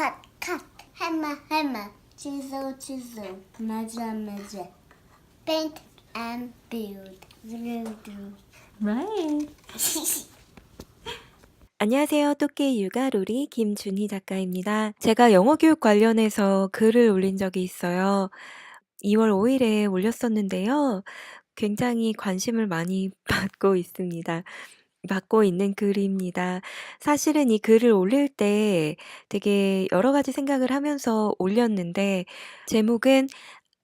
cut, cut. Hammer, hammer. Chisel, chisel. Measure, measure. Paint and build. Drew, drew. Right. 안녕하세요. 토끼 육아 로리 김준희 작가입니다. 제가 영어 교육 관련해서 글을 올린 적이 있어요. 2월 5일에 올렸었는데요. 굉장히 관심을 많이 받고 있습니다. 받고 있는 글입니다. 사실은 이 글을 올릴 때 되게 여러 가지 생각을 하면서 올렸는데 제목은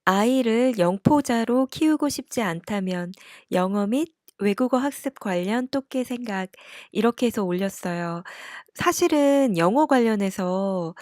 아이를 영포자로 키우고 싶지 않다면 영어 및 외국어 학습 관련 토끼 생각 이렇게 해서 올렸어요. 사실은 영어 관련해서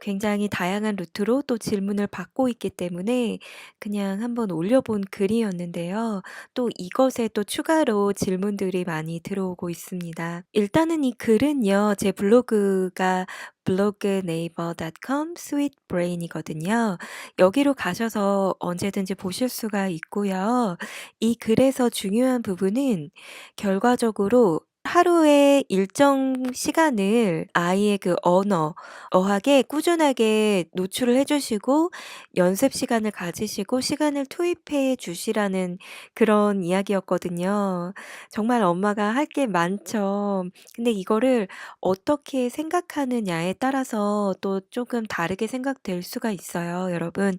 굉장히 다양한 루트로 또 질문을 받고 있기 때문에 그냥 한번 올려본 글이었는데요. 또 이것에 또 추가로 질문들이 많이 들어오고 있습니다. 일단은 이 글은요, 제 블로그가 blognaver.com sweetbrain이거든요. 여기로 가셔서 언제든지 보실 수가 있고요. 이 글에서 중요한 부분은 결과적으로 하루에 일정 시간을 아이의 그 언어, 어학에 꾸준하게 노출을 해 주시고 연습 시간을 가지시고 시간을 투입해 주시라는 그런 이야기였거든요. 정말 엄마가 할 게 많죠. 근데 이거를 어떻게 생각하느냐에 따라서 또 조금 다르게 생각될 수가 있어요, 여러분.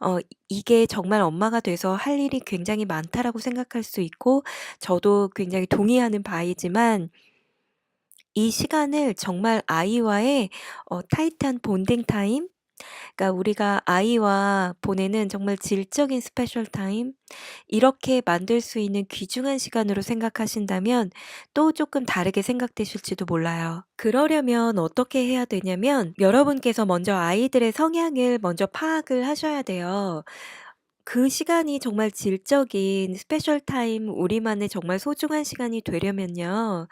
어 이게 정말 엄마가 돼서 할 일이 굉장히 많다라고 생각할 수 있고 저도 굉장히 동의하는 바이지만 이 시간을 정말 아이와의 어 타이트한 본딩 타임 그러니까 우리가 아이와 보내는 정말 질적인 스페셜 타임 이렇게 만들 수 있는 귀중한 시간으로 생각하신다면 또 조금 다르게 생각되실지도 몰라요. 그러려면 어떻게 해야 되냐면 여러분께서 먼저 아이들의 성향을 먼저 파악을 하셔야 돼요. 그 시간이 정말 질적인 스페셜 타임 우리만의 정말 소중한 시간이 되려면요.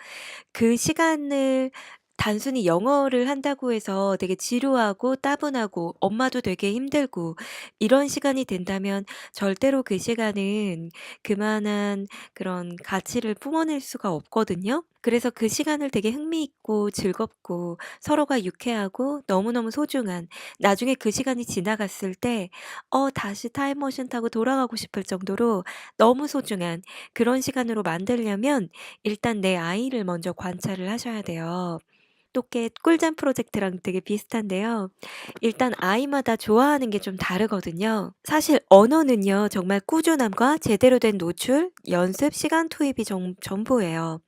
그 시간을 단순히 영어를 한다고 해서 되게 지루하고 따분하고 엄마도 되게 힘들고 이런 시간이 된다면 절대로 그 시간은 그만한 그런 가치를 뿜어낼 수가 없거든요. 그래서 그 시간을 되게 흥미있고 즐겁고 서로가 유쾌하고 너무너무 소중한 나중에 그 시간이 지나갔을 때 어 다시 타임머신 타고 돌아가고 싶을 정도로 너무 소중한 그런 시간으로 만들려면 일단 내 아이를 먼저 관찰을 하셔야 돼요. 또깨 꿀잠 프로젝트랑 되게 비슷한데요. 일단 아이마다 좋아하는 게 좀 다르거든요. 사실 언어는요, 정말 꾸준함과 제대로 된 노출, 연습, 시간 투입이 정, 전부예요.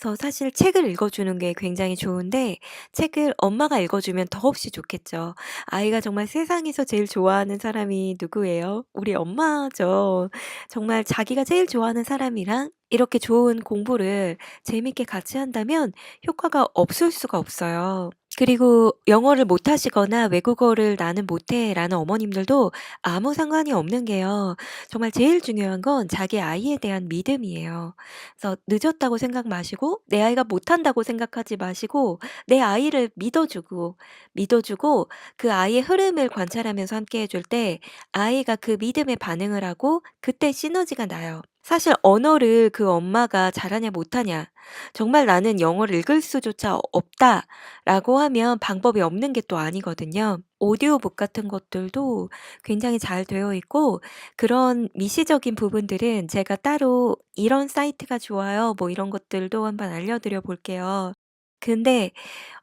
그래서 사실 책을 읽어주는 게 굉장히 좋은데 책을 엄마가 읽어주면 더없이 좋겠죠. 아이가 정말 세상에서 제일 좋아하는 사람이 누구예요? 우리 엄마죠. 정말 자기가 제일 좋아하는 사람이랑 이렇게 좋은 공부를 재밌게 같이 한다면 효과가 없을 수가 없어요. 그리고 영어를 못하시거나 외국어를 나는 못해라는 어머님들도 아무 상관이 없는 게요. 정말 제일 중요한 건 자기 아이에 대한 믿음이에요. 그래서 늦었다고 생각 마시고 내 아이가 못한다고 생각하지 마시고 내 아이를 믿어 주고 믿어 주고 그 아이의 흐름을 관찰하면서 함께 해 줄 때 아이가 그 믿음에 반응을 하고 그때 시너지가 나요. 사실 언어를 그 엄마가 잘하냐 못하냐 정말 나는 영어를 읽을 수조차 없다라고 하면 방법이 없는 게 또 아니거든요. 오디오북 같은 것들도 굉장히 잘 되어 있고 그런 미시적인 부분들은 제가 따로 이런 사이트가 좋아요 뭐 이런 것들도 한번 알려 드려 볼게요. 근데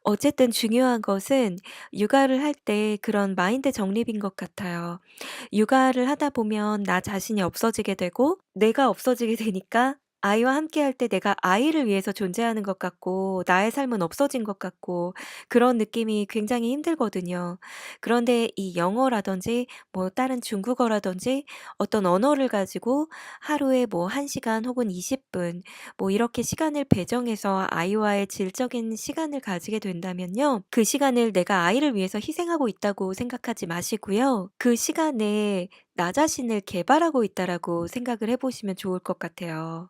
어쨌든 중요한 것은 육아를 할 때 그런 마인드 정립인 것 같아요. 육아를 하다 보면 나 자신이 없어지게 되고 내가 없어지게 되니까 아이와 함께할 때 내가 아이를 위해서 존재하는 것 같고 나의 삶은 없어진 것 같고 그런 느낌이 굉장히 힘들거든요. 그런데 이 영어라든지 뭐 다른 중국어라든지 어떤 언어를 가지고 하루에 뭐 1 시간 혹은 20 분 뭐 이렇게 시간을 배정해서 아이와의 질적인 시간을 가지게 된다면요. 그 시간을 내가 아이를 위해서 희생하고 있다고 생각하지 마시고요. 그 시간에 나 자신을 개발하고 있다라고 생각을 해 보시면 좋을 것 같아요.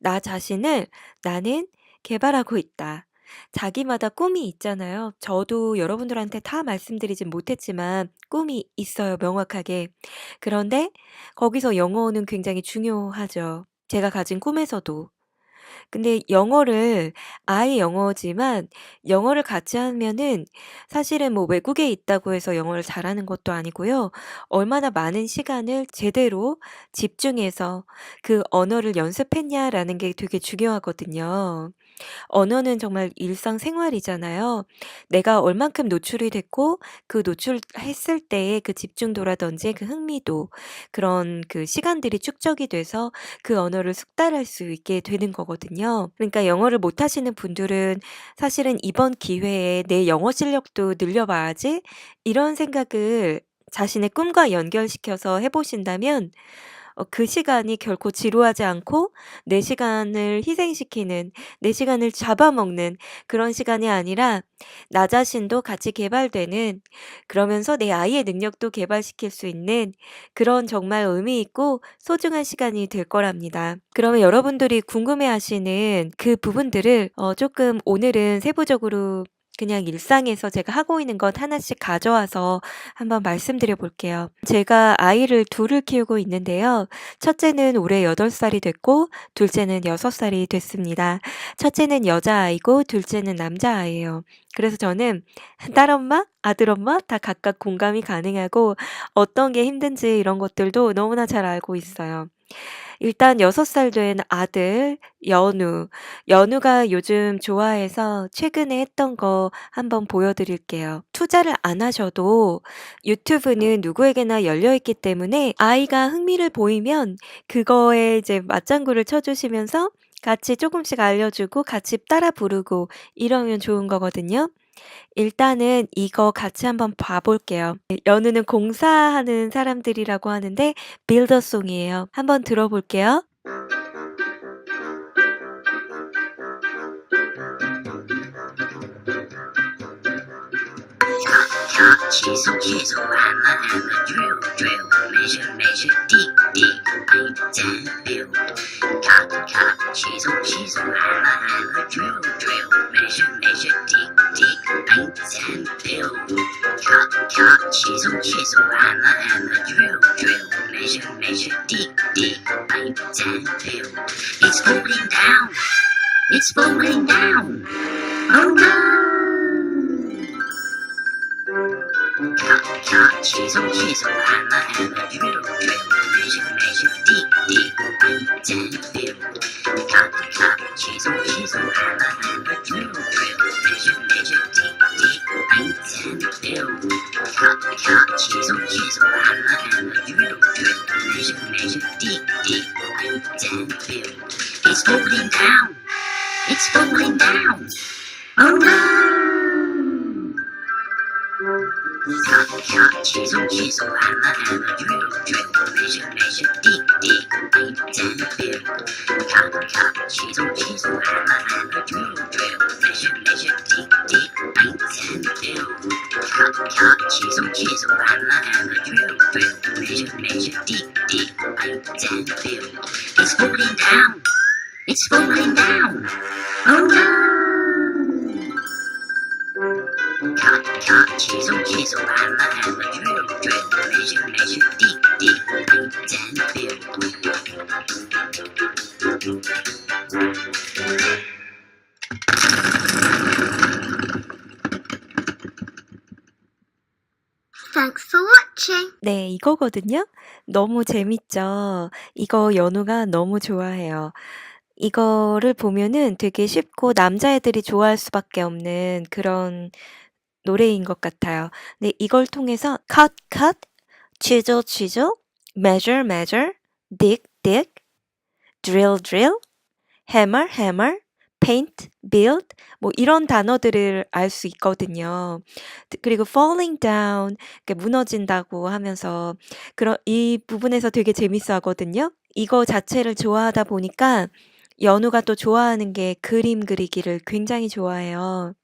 나 자신을 '나는 개발하고 있다.' 자기마다 꿈이 있잖아요. 저도 여러분들한테 다 말씀드리진 못했지만 꿈이 있어요, 명확하게. 그런데 거기서 영어는 굉장히 중요하죠. 제가 가진 꿈에서도. 근데 영어를 아이 영어지만 영어를 같이 하면은 사실은 뭐 외국에 있다고 해서 영어를 잘하는 것도 아니고요. 얼마나 많은 시간을 제대로 집중해서 그 언어를 연습했냐라는 게 되게 중요하거든요. 언어는 정말 일상생활이잖아요. 내가 얼만큼 노출이 됐고 그 노출했을 때의 그 집중도라든지 그 흥미도 그런 그 시간들이 축적이 돼서 그 언어를 숙달할 수 있게 되는 거거든요. 그러니까 영어를 못 하시는 분들은 사실은 '이번 기회에 내 영어 실력도 늘려 봐야지.' 이런 생각을 자신의 꿈과 연결시켜서 해 보신다면 어 그 시간이 결코 지루하지 않고 내 시간을 희생시키는 내 시간을 잡아먹는 그런 시간이 아니라 나 자신도 같이 개발되는 그러면서 내 아이의 능력도 개발시킬 수 있는 그런 정말 의미 있고 소중한 시간이 될 거랍니다. 그러면 여러분들이 궁금해하시는 그 부분들을 어 쪼끔 오늘은 세부적으로 그냥 일상에서 제가 하고 있는 것 하나씩 가져와서 한번 말씀드려 볼게요. 제가 아이를 2을 키우고 있는데요. 첫째는 올해 8 살이 됐고 둘째는 6 살이 됐습니다. 첫째는 여자아이고 둘째는 남자아이예요. 그래서 저는 딸엄마, 아들엄마 다 각각 공감이 가능하고 어떤 게 힘든지 이런 것들도 너무나 잘 알고 있어요. 일단 6 살 된 아들 연우. 연우가 요즘 좋아해서 최근에 했던 거 한번 보여 드릴게요. 투자를 안 하셔도 유튜브는 누구에게나 열려 있기 때문에 아이가 흥미를 보이면 그거에 이제 맞장구를 쳐 주시면서 같이 쪼금씩 알려 주고 같이 따라 부르고 이러면 좋은 거거든요. 일단은 이거 같이 한번 봐 볼게요. 연우는 공사하는 사람들이라고 하는데 빌더송이에요. 한번 들어 볼게요. drill, drill, measure, measure, dig, dig, paint and build. Cut, cut, chisel, chisel, hammer, hammer, drill, drill, measure, measure, dig, dig, paint and build. Cut, cut, chisel, chisel, hammer, hammer, drill, drill, measure, measure, dig, dig, paint and build. It's falling down. It's falling down. Oh no! Cut, cut, chisel, chisel, hammer, hammer, drill, drill, measure, measure, dig, dig, paint and build. Cut, cut, chisel, chisel, hammer, chisel, chisel, hammer, hammer, drill, drill, measure, measure, dig, dig, grind, fill. Cut, cut, chisel, chisel, hammer, hammer, drill, drill, measure, measure, dig, dig, grind, fill. It's falling down! It's falling down! Oh no! Cut, cut, chisel, chisel, hammer, hammer, drill. Thanks for watching. 네, 이거거든요. 너무 재밌죠. 이거 연우가 너무 좋아해요. 이거를 보면은 되게 쉽고 남자애들이 좋아할 수밖에 없는 그런 노래인 것 같아요. 네, 이걸 통해서 cut, cut, chisel, chisel, measure, measure, dig, dig, drill, drill, hammer, hammer, paint, build 뭐 이런 단어들을 알 수 있거든요. 그리고 falling down 무너진다고 하면서 그런 이 부분에서 되게 재밌어 하거든요. 이거 자체를 좋아하다 보니까 연우가 또 좋아하는 게 그림 그리기를 굉장히 좋아해요.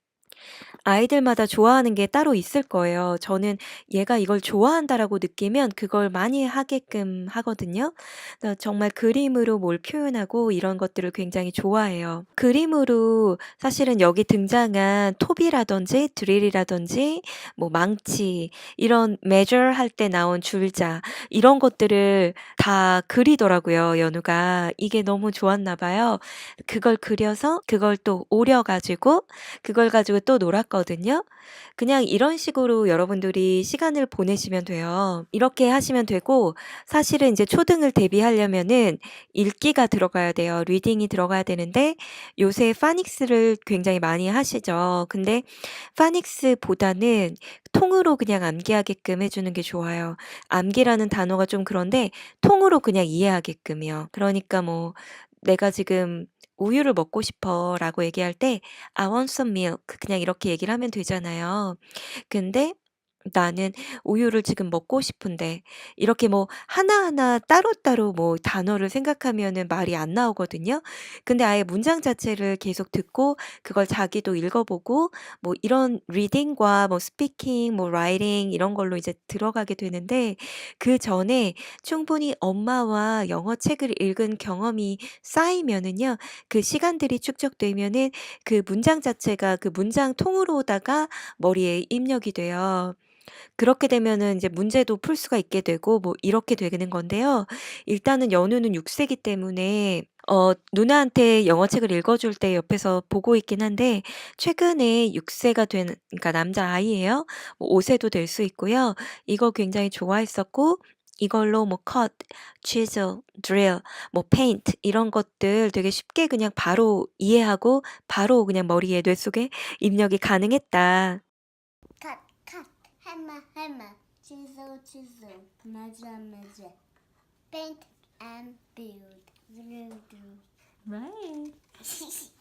아이들마다 좋아하는 게 따로 있을 거예요. 저는 얘가 이걸 좋아한다라고 느끼면 그걸 많이 하게끔 하거든요. 정말 그림으로 뭘 표현하고 이런 것들을 굉장히 좋아해요. 그림으로 사실은 여기 등장한 톱이라든지 드릴이라든지 뭐 망치 이런 measure 할 때 나온 줄자 이런 것들을 다 그리더라고요, 연우가. 이게 너무 좋았나 봐요. 그걸 그려서 그걸 또 오려 가지고 그걸 가지고 또 놀았 거든요. 그냥 이런 식으로 여러분들이 시간을 보내시면 돼요. 이렇게 하시면 되고 사실은 이제 초등을 대비하려면은 읽기가 들어가야 돼요. 리딩이 들어가야 되는데 요새 파닉스를 굉장히 많이 하시죠. 근데 파닉스보다는 통으로 그냥 암기하게끔 해 주는 게 좋아요. 암기라는 단어가 좀 그런데 통으로 그냥 이해하게끔이요. 그러니까 뭐 내가 지금 우유를 먹고 싶어 라고 얘기할 때 I want some milk 그냥 이렇게 얘기를 하면 되잖아요. 근데 나는 우유를 지금 먹고 싶은데 이렇게 뭐 하나하나 따로따로 뭐 단어를 생각하면은 말이 안 나오거든요. 근데 아예 문장 자체를 계속 듣고 그걸 자기도 읽어보고 뭐 이런 리딩과 뭐 스피킹, 뭐 라이팅 이런 걸로 이제 들어가게 되는데 그 전에 충분히 엄마와 영어 책을 읽은 경험이 쌓이면은요. 그 시간들이 축적되면은 그 문장 자체가 그 문장 통으로다가 머리에 입력이 돼요. 그렇게 되면은 이제 문제도 풀 수가 있게 되고 뭐 이렇게 되는 건데요. 일단은 연우는 6 세기 때문에 어 누나한테 영어 책을 읽어 줄 때 옆에서 보고 있긴 한데 최근에 6 세가 된 그러니까 남자아이예요. 뭐 5 세도 될 수 있고요. 이거 굉장히 좋아했었고 이걸로 뭐 cut, chisel, drill, 뭐 paint 이런 것들 되게 쉽게 그냥 바로 이해하고 바로 그냥 머리에 뇌 속에 입력이 가능했다. Hammer, hammer. Chisel, chisel. Measure, measure. Paint and build. Drill, drill. Right.